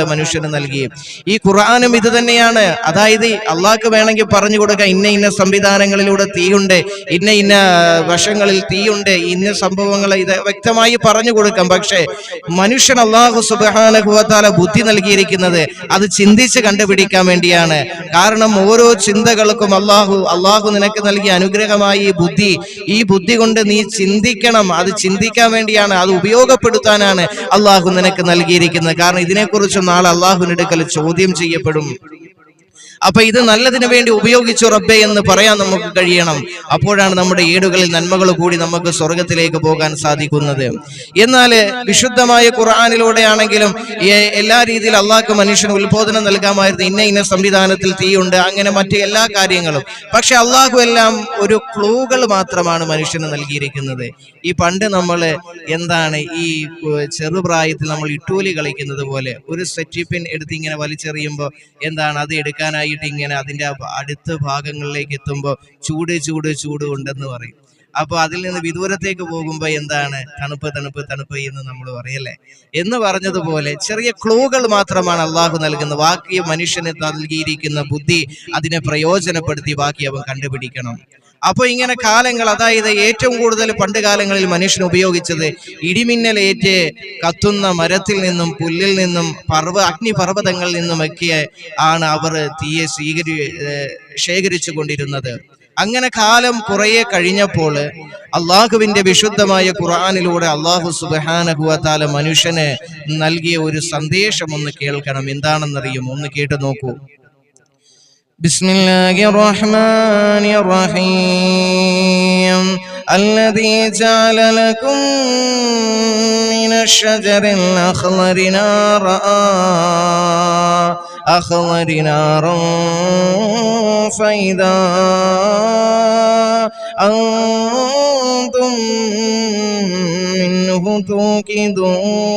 മനുഷ്യന് നൽകി. ഈ ഖുർആാനും ഇത് തന്നെയാണ്. അതായത് അള്ളാഹ്ക്ക് വേണമെങ്കിൽ പറഞ്ഞു കൊടുക്കാം ഇന്ന ഇന്ന സംവിധാനങ്ങളിലൂടെ തീയുണ്ട് ഇന്ന ഇന്ന വശങ്ങളിൽ തീയുണ്ട് ഇന്ന സംഭവങ്ങൾ ഇത് വ്യക്തമായി പറഞ്ഞു കൊടുക്കാം. പക്ഷേ മനുഷ്യൻ അള്ളാഹു സുബാനുഭവത്താല ബുദ്ധി നൽകിയിരിക്കുന്നത് അത് ചിന്തിച്ച് കണ്ടുപിടിക്കാൻ വേണ്ടിയാണ്. കാരണം ഓരോ ചിന്തകൾക്കും അള്ളാഹു അള്ളാഹു നിനക്ക് നൽകിയ അനുഗ്രഹമായി ഈ ബുദ്ധി ഈ ബുദ്ധി കൊണ്ട് നീ ചിന്തിക്കണം. അത് ചിന്തിക്കാൻ വേണ്ടിയാണ് അത് ഉപയോഗപ്പെടുത്താനാണ് അള്ളാഹു നിനക്ക് നൽകിയിരിക്കുന്നത്. കാരണം ഇതിനെക്കുറിച്ച് നാളെ അള്ളാഹുവിനടുക്കൽ ചോദ്യം ചെയ്യപ്പെടും. അപ്പൊ ഇത് നല്ലതിനു വേണ്ടി ഉപയോഗിച്ചു റബ്ബെ എന്ന് പറയാൻ നമുക്ക് കഴിയണം. അപ്പോഴാണ് നമ്മുടെ ഏടുകളിൽ നന്മകൾ കൂടി നമുക്ക് സ്വർഗത്തിലേക്ക് പോകാൻ സാധിക്കുന്നത്. എന്നാൽ വിശുദ്ധമായ ഖുർആാനിലൂടെയാണെങ്കിലും എല്ലാ രീതിയിൽ അള്ളാഹ്ക്ക് മനുഷ്യന് ഉത്ബോധനം നൽകാമായിരുന്നു. ഇന്ന ഇന്ന സംവിധാനത്തിൽ തീയുണ്ട് അങ്ങനെ മറ്റു എല്ലാ കാര്യങ്ങളും. പക്ഷെ അള്ളാഹു എല്ലാം ഒരു ക്ലൂകൾ മാത്രമാണ് മനുഷ്യന് നൽകിയിരിക്കുന്നത്. ഈ പണ്ട് നമ്മൾ എന്താണ് ഈ ചെറുപ്രായത്തിൽ നമ്മൾ ഇട്ടൂലി കളിക്കുന്നത് പോലെ ഒരു സെറ്റിപ്പിൻ എടുത്ത് ഇങ്ങനെ വലിച്ചെറിയുമ്പോൾ എന്താണ് അത് എടുക്കാനായിട്ട് ഇങ്ങനെ അതിന്റെ അടുത്ത ഭാഗങ്ങളിലേക്ക് എത്തുമ്പോൾ ചൂട് ചൂട് ചൂട് ഉണ്ടെന്ന് പറയും. അപ്പൊ അതിൽ നിന്ന് വിദൂരത്തേക്ക് പോകുമ്പോ എന്താണ്? തണുപ്പ് തണുപ്പ് തണുപ്പ് എന്ന് നമ്മൾ പറയല്ലേ എന്ന് പറഞ്ഞതുപോലെ ചെറിയ ക്ലൂകൾ മാത്രമാണ് അള്ളാഹു നൽകുന്നത്. ബാക്കി മനുഷ്യന് നൽകിയിരിക്കുന്ന ബുദ്ധി അതിനെ പ്രയോജനപ്പെടുത്തി ബാക്കി അവൻ കണ്ടുപിടിക്കണം. അപ്പൊ ഇങ്ങനെ കാലങ്ങൾ അതായത് ഏറ്റവും കൂടുതൽ പണ്ട് കാലങ്ങളിൽ മനുഷ്യൻ ഉപയോഗിച്ചത് ഇടിമിന്നലേറ്റ് കത്തുന്ന മരത്തിൽ നിന്നും പുല്ലിൽ നിന്നും പർവ അഗ്നിപർവതങ്ങളിൽ നിന്നുമൊക്കെ ആണ് അവർ തീയെ സ്വീകരി ശേഖരിച്ചു കൊണ്ടിരുന്നത് അങ്ങനെ കാലം കുറേ കഴിഞ്ഞപ്പോൾ അള്ളാഹുവിന്റെ വിശുദ്ധമായ ഖുർആാനിലൂടെ അള്ളാഹു സുബാനഹുവത്താല മനുഷ്യന് നൽകിയ ഒരു സന്ദേശം ഒന്ന് കേൾക്കണം. എന്താണെന്നറിയും ഒന്ന് കേട്ടു നോക്കൂ. بسم الله الرحمن الرحيم. الذي جعل لكم من الشجر الأخضر نارا. أخضر نارا فإذا أنتم منه توقدون